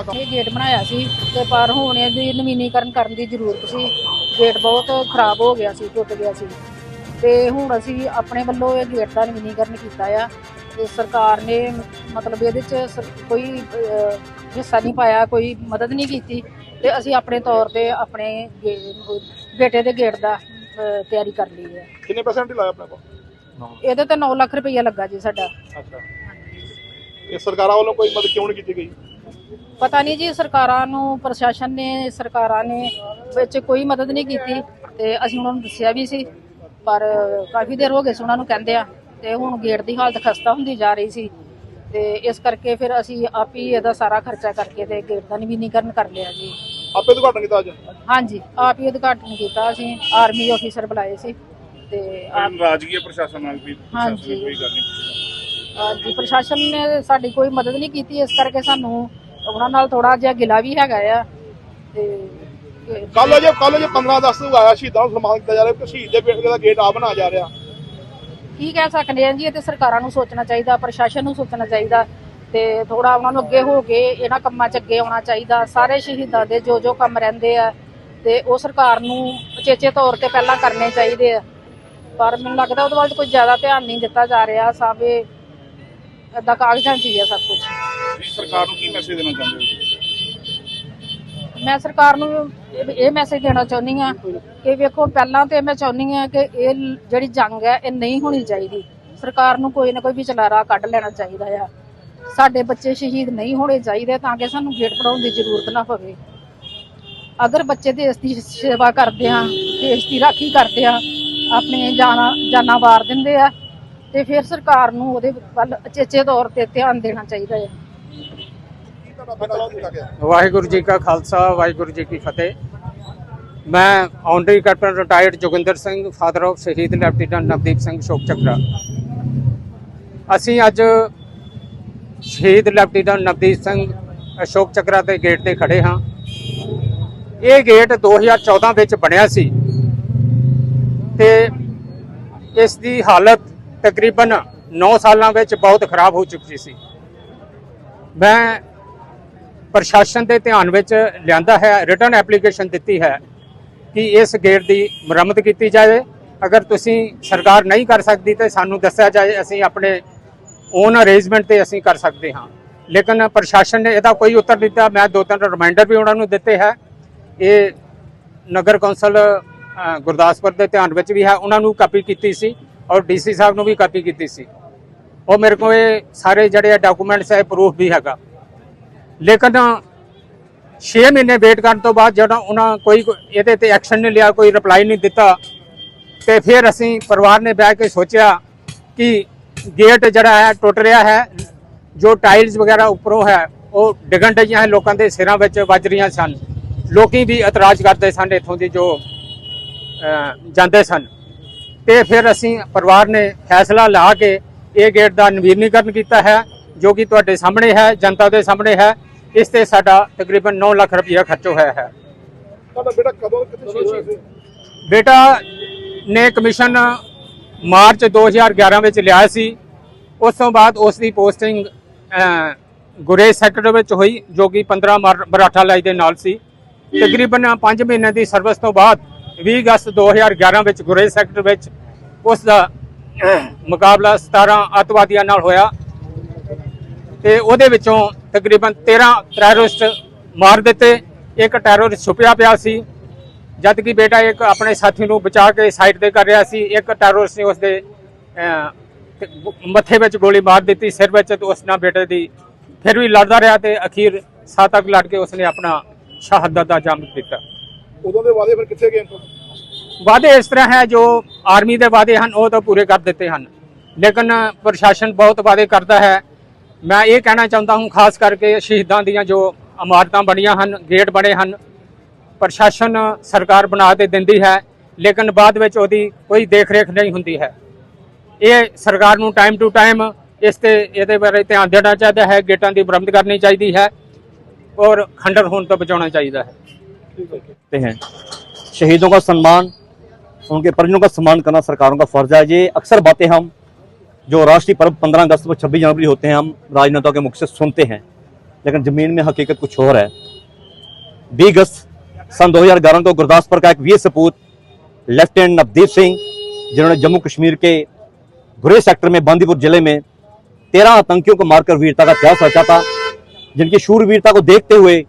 ਸਰਕਾਰ ਦਾ ਕੰਮ ਇਹ ਗੇਟ ਬਣਾਇਆ ਸੀ ਤੇ ਪਰ ਹੁਣ ਇਹਦੀ ਨਵੀਨੀਕਰਨ ਕਰਨ ਦੀ ਜ਼ਰੂਰਤ ਸੀ। ਗੇਟ ਬਹੁਤ ਖਰਾਬ ਹੋ ਗਿਆ ਸੀ ਟੁੱਟ ਗਿਆ ਸੀ। ਤੇ ਹੁਣ ਅਸੀਂ ਆਪਣੇ ਵੱਲੋਂ ਇਹ ਗੇਟ ਦਾ ਨਵੀਨੀਕਰਨ ਕੀਤਾ ਆ। ਤੇ ਸਰਕਾਰ ਨੇ ਮਤਲਬ ਇਹਦੇ ਚ ਕੋਈ ਹਿੱਸਾ ਨਹੀਂ ਪਾਇਆ ਕੋਈ ਮਦਦ ਨਹੀਂ ਕੀਤੀ। ਤੇ ਅਸੀਂ ਆਪਣੇ ਤੌਰ ਤੇ ਆਪਣੇ ਬੇਟੇ ਦੇ ਗੇਟ ਦਾ ਤਿਆਰੀ ਕਰ ਲਈ ਹੈ। ਕਿੰਨੇ ਪਰਸੈਂਟ ਲਾਇਆ ਆਪਣੇ ਕੋਲ ਇਹਦੇ ਤੇ 9 ਲੱਖ ਰੁਪਈਆ ਲੱਗਾ ਜੀ ਸਾਡਾ। ਅੱਛਾ। ਇਹ ਸਰਕਾਰਾਂ ਵੱਲੋਂ ਕੋਈ ਮਦਦ ਕਿਉਂ ਨਹੀਂ ਕੀਤੀ ਗਈ? ਪਤਾ ਨਹੀਂ ਜੀ ਸਰਕਾਰਾਂ ਨੂੰ ਪ੍ਰਸ਼ਾਸਨ ਨੇ ਸਰਕਾਰਾਂ ਨੇ ਵਿੱਚ ਕੋਈ ਮਦਦ ਨਹੀਂ ਕੀਤੀ ਤੇ ਅਸੀਂ ਉਹਨਾਂ ਨੂੰ ਦੱਸਿਆ ਵੀ ਸੀ ਪਰ ਕਾਫੀ ਦੇਰ ਹੋ ਗਏ ਸੀ ਉਹਨਾਂ ਨੂੰ ਕਹਿੰਦੇ ਆ ਤੇ ਹੁਣ ਗੇਟ ਦੀ ਹਾਲਤ ਖਸਤਾ ਹੁੰਦੀ ਜਾ ਰਹੀ ਸੀ ਤੇ ਇਸ ਕਰਕੇ ਫਿਰ ਅਸੀਂ ਆਪ ਹੀ ਇਹਦਾ ਸਾਰਾ ਖਰਚਾ ਕਰਕੇ ਤੇ ਗੇਟ ਦਾ ਨਵੀਨੀਕਰਨ ਕਰ ਲਿਆ ਜੀ। ਆਪੇ ਉਦਘਾਟਨ ਕੀਤਾ ਅੱਜ? ਹਾਂਜੀ ਆਪ ਹੀ ਉਦਘਾਟਨ ਕੀਤਾ ਅਸੀਂ ਆਰਮੀ ਆਫੀਸਰ ਬੁਲਾਏ ਸੀ ਤੇ ਆਪ ਰਾਜਕੀय ਪ੍ਰਸ਼ਾਸਨ ਨਾਲ ਵੀ ਪ੍ਰਸ਼ਾਸਨ ਕੋਈ ਗੱਲ ਨਹੀਂ। ਹਾਂਜੀ ਪ੍ਰਸ਼ਾਸਨ ਨੇ ਸਾਡੀ ਕੋਈ ਮਦਦ ਨਹੀਂ ਕੀਤੀ ਇਸ ਕਰਕੇ ਸਾਨੂੰ ਉਹਨਾਂ ਨਾਲ ਥੋੜਾ ਜਿਹਾ ਗਿਲਾ ਵੀ ਹੈਗਾ ਆ ਤੇ ਕੱਲ ਜੇ ਕੱਲ ਜੇ 15 ਅਗਸਤ ਨੂੰ ਆਇਆ ਸ਼ਹੀਦਾਂ ਨੂੰ ਸਨਮਾਨ ਕੀਤਾ ਜਾ ਰਿਹਾ ਕਿ ਸ਼ਹੀਦ ਦੇ ਬੇਟੇ ਦਾ ਗੇਟ ਆ ਬਣਾ ਜਾ ਰਿਹਾ। ਕੀ ਕਹਿ ਸਕਦੇ ਹਾਂ ਜੀ ਇਹ ਤੇ ਸਰਕਾਰਾਂ ਨੂੰ ਸੋਚਣਾ ਚਾਹੀਦਾ ਪ੍ਰਸ਼ਾਸਨ ਨੂੰ ਸੋਚਣਾ ਚਾਹੀਦਾ ਤੇ ਥੋੜਾ ਉਹਨਾਂ ਨੂੰ ਅੱਗੇ ਹੋ ਕੇ ਇਹਨਾਂ ਕੰਮਾਂ 'ਚ ਅੱਗੇ ਆਉਣਾ ਚਾਹੀਦਾ। ਸਾਰੇ ਸ਼ਹੀਦਾਂ ਦੇ ਜੋ ਜੋ ਕੰਮ ਰਹਿੰਦੇ ਆ ਤੇ ਉਹ ਸਰਕਾਰ ਨੂੰ ਉਚੇਚੇ ਤੌਰ ਤੇ ਪਹਿਲਾਂ ਕਰਨੇ ਚਾਹੀਦੇ ਆ। ਪਰ ਮੈਨੂੰ ਲੱਗਦਾ ਉਹਦੇ ਵੱਲ ਕੋਈ ਜ਼ਿਆਦਾ ਧਿਆਨ ਨਹੀਂ ਦਿੱਤਾ ਜਾ ਰਿਹਾ। ਸਾਬੇ ਏਦਾਂ ਕਾਗਜ਼ਾਂ 'ਚ ਹੀ ਆ ਸਭ ਕੁਝ ਤੁਸੀਂ ਸਰਕਾਰ ਨੂੰ ਕੀ ਮੈਸੇਜ ਦੇਣਾ ਚਾਹੁੰਦੇ ਹੋ? ਮੈਂ ਸਰਕਾਰ ਨੂੰ ਇਹ- ਇਹ ਮੈਸੇਜ ਦੇਣਾ ਚਾਹੁੰਦੀ ਆ ਕਿ ਵੇਖੋ ਪਹਿਲਾਂ ਤੇ ਮੈਂ ਚਾਹੁੰਦੀ ਆ ਕਿ ਇਹ ਲ- ਜਿਹੜੀ ਜੰਗ ਹੈ ਇਹ ਨਹੀਂ ਹੋਣੀ ਚਾਹੀਦੀ। ਸਰਕਾਰ ਨੂੰ ਕੋਈ ਨਾ ਕੋਈ ਵਿਚਲਾਰਾ ਕੱਢ ਲੈਣਾ ਚਾਹੀਦਾ ਆ। ਸਾਡੇ ਬੱਚੇ ਸ਼ਹੀਦ ਨਹੀਂ ਹੋਣੇ ਚਾਹੀਦੇ ਤਾਂ ਕਿ ਸਾਨੂੰ ਗੇਟ ਪੜਾਉਣ ਦੀ ਜ਼ਰੂਰਤ ਨਾ ਪਵੇ। ਅਗਰ ਬੱਚੇ ਦੇਸ਼ ਦੀ ਸੇਵਾ ਕਰਦੇ ਆ ਦੇਸ਼ ਦੀ ਰਾਖੀ ਕਰਦੇ ਆ ਆਪਣੇ ਜਾਨਾਂ ਜਾਨਾਂ ਵਾਰ ਦਿੰਦੇ ਆ ਤੇ ਫਿਰ ਸਰਕਾਰ ਨੂੰ ਉਹਦੇ ਵੱਲ ਅਚੇਚੇ ਤੌਰ ਤੇ ਧਿਆਨ ਦੇਣਾ ਚਾਹੀਦਾ ਹੈ। ਵਾਹਿਗੁਰੂ ਜੀ ਕਾ ਖਾਲਸਾ, ਵਾਹਿਗੁਰੂ ਜੀ ਕੀ ਫਤਿਹ। ਮੈਂ honorary captain retired Joginder Singh father of ਸ਼ਹੀਦ ਲੈਫਟੀਨੈਂਟ ਨਵਦੀਪ ਸਿੰਘ ਸ਼ੋਕ ਚੱਕਰਾ। ਅਸੀਂ ਅੱਜ ਸ਼ਹੀਦ ਲੈਫਟੀਨੈਂਟ ਨਵਦੀਪ ਸਿੰਘ ਅਸ਼ੋਕ ਚੱਕਰਾ ਦੇ ਗੇਟ ਤੇ ਖੜੇ ਹਾਂ। ਇਹ ਗੇਟ 2014 ਵਿੱਚ ਬਣਿਆ ਸੀ ਤੇ ਇਸ ਦੀ ਹਾਲਤ ਤਕਰੀਬਨ 9 ਸਾਲਾਂ ਵਿੱਚ ਬਹੁਤ ਖਰਾਬ ਹੋ ਚੁੱਕੀ ਸੀ। ਮੈਂ ਪ੍ਰਸ਼ਾਸਨ ਦੇ ਧਿਆਨ ਵਿੱਚ ਲਿਆਂਦਾ ਹੈ ਰਿਟਰਨ ਐਪਲੀਕੇਸ਼ਨ ਦਿੱਤੀ ਹੈ ਕਿ ਇਸ ਗੇਟ ਦੀ ਮੁਰੰਮਤ ਕੀਤੀ ਜਾਵੇ। ਅਗਰ ਤੁਸੀਂ ਸਰਕਾਰ ਨਹੀਂ ਕਰ ਸਕਦੀ ਤੇ ਸਾਨੂੰ ਦੱਸਿਆ ਜਾਏ, ਅਸੀਂ ਆਪਣੇ ਓਨ ਅਰੇਂਜਮੈਂਟ ਤੇ ਅਸੀਂ ਕਰ ਸਕਦੇ ਹਾਂ। ਲੇਕਿਨ ਪ੍ਰਸ਼ਾਸਨ ਨੇ ਇਹਦਾ ਕੋਈ ਉੱਤਰ ਦਿੱਤਾ। ਮੈਂ ਦੋ ਤਿੰਨ ਰਿਮਾਈਂਡਰ ਵੀ ਉਹਨਾਂ ਨੂੰ ਦਿੱਤੇ ਹੈ। ਇਹ ਨਗਰ ਕੌਂਸਲ ਗੁਰਦਾਸਪੁਰ ਦੇ ਧਿਆਨ ਵਿੱਚ ਵੀ ਹੈ। ਉਹਨਾਂ ਨੂੰ ਕਾਪੀ ਕੀਤੀ ਸੀ। ਔਰ ਡੀਸੀ ਸਾਹਿਬ ਨੂੰ ਵੀ ਕਾਪੀ ਕੀਤੀ ਸੀ। ਉਹ ਮੇਰੇ ਕੋਲ ਇਹ ਸਾਰੇ ਜਿਹੜੇ ਡਾਕੂਮੈਂਟਸ ਹੈ ਪ੍ਰੂਫ ਵੀ ਹੈਗਾ। ਲੇਕਿਨ 6 ਮਹੀਨੇ ਵੇਟ ਕਰਨ ਤੋਂ ਬਾਅਦ ਜਦੋਂ ਉਹਨਾਂ ਕੋਈ ਇਹਦੇ ਤੇ ਐਕਸ਼ਨ ਨਹੀਂ ਲਿਆ, ਕੋਈ ਰਿਪਲਾਈ ਨਹੀਂ ਦਿੱਤਾ, ਤੇ ਫਿਰ ਅਸੀਂ ਪਰਿਵਾਰ ਨੇ ਬਹਿ ਕੇ ਸੋਚਿਆ ਕਿ ਗੇਟ ਜਿਹੜਾ ਹੈ, ਟੁੱਟ ਰਿਹਾ ਹੈ। ਜੋ ਟਾਈਲਸ ਵਗੈਰਾ ਉੱਪਰੋਂ ਹੈ, ਉਹ ਡਿੱਗਣ ਡਈਆਂ ਹੈ ਲੋਕਾਂ ਦੇ ਸਿਰਾਂ ਵਿੱਚ ਵੱਜ ਰਹੀਆਂ ਸਨ। ਲੋਕੀ ਵੀ ਇਤਰਾਜ਼ ਕਰਦੇ ਸਨ, ਇੱਥੋਂ ਦੀ ਜੋ ਜਾਂਦੇ ਸਨ। ਤੇ ਫਿਰ ਅਸੀਂ ਪਰਿਵਾਰ ਨੇ ਫੈਸਲਾ ਲਾ ਕੇ ਇਹ ਗੇਟ ਦਾ ਨਵੀਨੀਕਰਨ ਕੀਤਾ ਹੈ ਜੋ ਕਿ ਤੁਹਾਡੇ ਸਾਹਮਣੇ ਹੈ ਜਨਤਾ ਦੇ ਸਾਹਮਣੇ ਹੈ। ਇਸ ਤੇ ਸਾਡਾ ਤਕਰੀਬਨ 9 ਲੱਖ ਰੁਪਇਆ ਖਰਚ ਹੋਇਆ ਹੈ। ਤੁਹਾਡਾ ਬੇਟਾ ਕਦੋਂ ਕਿੱਥੇ ਸ਼ਹੀਦ ਹੋਇਆ ਸੀ? ਬੇਟਾ ਨੇ ਕਮਿਸ਼ਨ ਮਾਰਚ 2011 ਵਿੱਚ ਲਿਆ ਸੀ। ਉਸ ਤੋਂ ਬਾਅਦ ਉਸ ਦੀ ਪੋਸਟਿੰਗ ਗੁਰੇਜ਼ ਸੈਕਟਰ ਵਿੱਚ ਹੋਈ ਜੋ ਕਿ 15 ਮਰ- ਮਰਾਠਾ ਲਾਈ ਦੇ ਨਾਲ ਸੀ। ਤਕਰੀਬਨ 5 ਮਹੀਨੇ ਦੀ ਸਰਵਿਸ ਤੋਂ ਬਾਅਦ 20 ਅਗਸਤ 2011 ਵਿੱਚ ਗੁਰੇਜ਼ ਸੈਕਟਰ ਵਿੱਚ ਉਸ ਦਾ ਮੁਕਾਬਲਾ 17 ਅੱਤਵਾਦੀਆਂ ਨਾਲ ਹੋਇਆ ਤੇ ਉਹਦੇ ਵਿੱਚੋਂ ਤਕਰੀਬਨ 13 ਟੈਰਰਿਸਟ ਮਾਰ ਦਿੱਤੇ, ਇੱਕ ਟੈਰਰਿਸਟ ਛੁਪਿਆ ਪਿਆ ਸੀ, ਜਦ ਕਿ ਬੇਟਾ ਇੱਕ ਆਪਣੇ ਸਾਥੀ ਨੂੰ ਬਚਾ ਕੇ ਸਾਈਡ ਤੇ ਕਰ ਰਿਹਾ ਸੀ, ਇੱਕ ਟੈਰਰਿਸਟ ਨੇ ਉਸਦੇ ਮੱਥੇ ਵਿੱਚ ਗੋਲੀ ਮਾਰ ਦਿੱਤੀ, ਸਿਰ ਵਿੱਚ ਤੇ ਉਸ ਨਾਲ ਬੇਟੇ ਦੀ ਫਿਰ ਵੀ ਲੜਦਾ ਰਿਹਾ ਤੇ ਅਖੀਰ ਸਾਹ ਤੱਕ ਲੜ ਕੇ ਉਸਨੇ ਆਪਣਾ ਸ਼ਹਾਦਤ ਦਾ ਜੰਮ ਦਿੱਤਾ। ਉਦੋਂ ਦੇ ਵਾਅਦੇ ਫਿਰ ਕਿੱਥੇ ਗਏ ਵਾਅਦੇ ਇਸ ਤਰ੍ਹਾਂ ਹੈ ਜੋ ਆਰਮੀ ਦੇ ਵਾਅਦੇ ਹਨ, ਉਹ ਤਾਂ ਪੂਰੇ ਕਰ ਦਿੱਤੇ ਹਨ। ਲੇਕਿਨ ਪ੍ਰਸ਼ਾਸਨ ਬਹੁਤ ਵਾਅਦੇ ਕਰਦਾ ਹੈ। ਮੈਂ ਇਹ ਕਹਿਣਾ ਚਾਹੁੰਦਾ ਹਾਂ, ਖਾਸ ਕਰਕੇ ਸ਼ਹੀਦਾਂ ਦੀਆਂ ਜੋ ਇਮਾਰਤਾਂ ਬਣੀਆਂ ਹਨ, ਗੇਟ ਬਣੇ ਹਨ, ਪ੍ਰਸ਼ਾਸਨ ਸਰਕਾਰ ਬਣਾ ਤੇ ਦਿੰਦੀ ਹੈ, ਲੇਕਿਨ ਬਾਅਦ ਵਿੱਚ ਉਹਦੀ ਕੋਈ ਦੇਖ-ਰੇਖ ਨਹੀਂ ਹੁੰਦੀ ਹੈ। ਇਹ ਸਰਕਾਰ ਨੂੰ ਟਾਈਮ ਟੂ ਟਾਈਮ ਇਸ ਤੇ ਇਹਦੇ ਬਾਰੇ ਧਿਆਨ ਦੇਣਾ ਚਾਹੀਦਾ ਹੈ, ਗੇਟਾਂ ਦੀ ਬਰਾਮਦ ਕਰਨੀ ਚਾਹੀਦੀ ਹੈ ਔਰ ਖੰਡਰ ਹੋਣ ਤੋਂ ਬਚਾਉਣਾ ਚਾਹੀਦਾ ਹੈ। करते हैं। शहीदों का सम्मान, उनके परिजनों का सम्मान करना सरकारों का फ़र्ज़ है। ये अक्सर बातें हम जो राष्ट्रीय पर्व 15 अगस्त व 26 जनवरी होते हैं, हम राजनेताओं के मुख से सुनते हैं। लेकिन ज़मीन में हकीकत कुछ और है। बीस अगस्त सन 2011 को गुरदासपुर का एक वीर सपूत, लेफ्टिनेंट नवदीप सिंह, जिन्होंने जम्मू कश्मीर के गुरेज सेक्टर में बांदीपुर ज़िले में तेरह आतंकियों को मारकर वीरता का इतिहास रचा था, जिनकी शूरवीरता को देखते हुए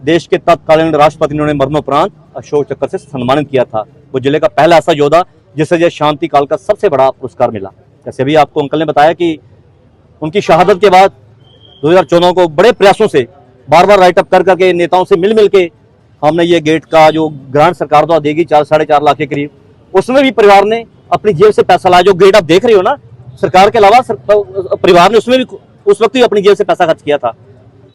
देश के तत्कालीन राष्ट्रपति ने उन्हें मरणोपरांत अशोक चक्र से सम्मानित किया था। वो ज़िले का पहला ऐसा योद्धा जिसे यह शांति काल का सबसे बड़ा पुरस्कार मिला। जैसे अभी आपको अंकल ने बताया कि उनकी शहादत के बाद 2014 को बड़े प्रयासों से बार बार राइटअप कर करके नेताओं से मिल मिल के हमने ये गेट का जो ग्रांट सरकार द्वारा देगी चार साढ़े चार लाख के करीब उसमें भी परिवार ने अपनी जेब से पैसा लाया। जो गेट आप देख रहे हो ना सरकार के अलावा सर, परिवार ने उसमें भी उस वक्त ही अपनी जेब से पैसा खर्च किया था।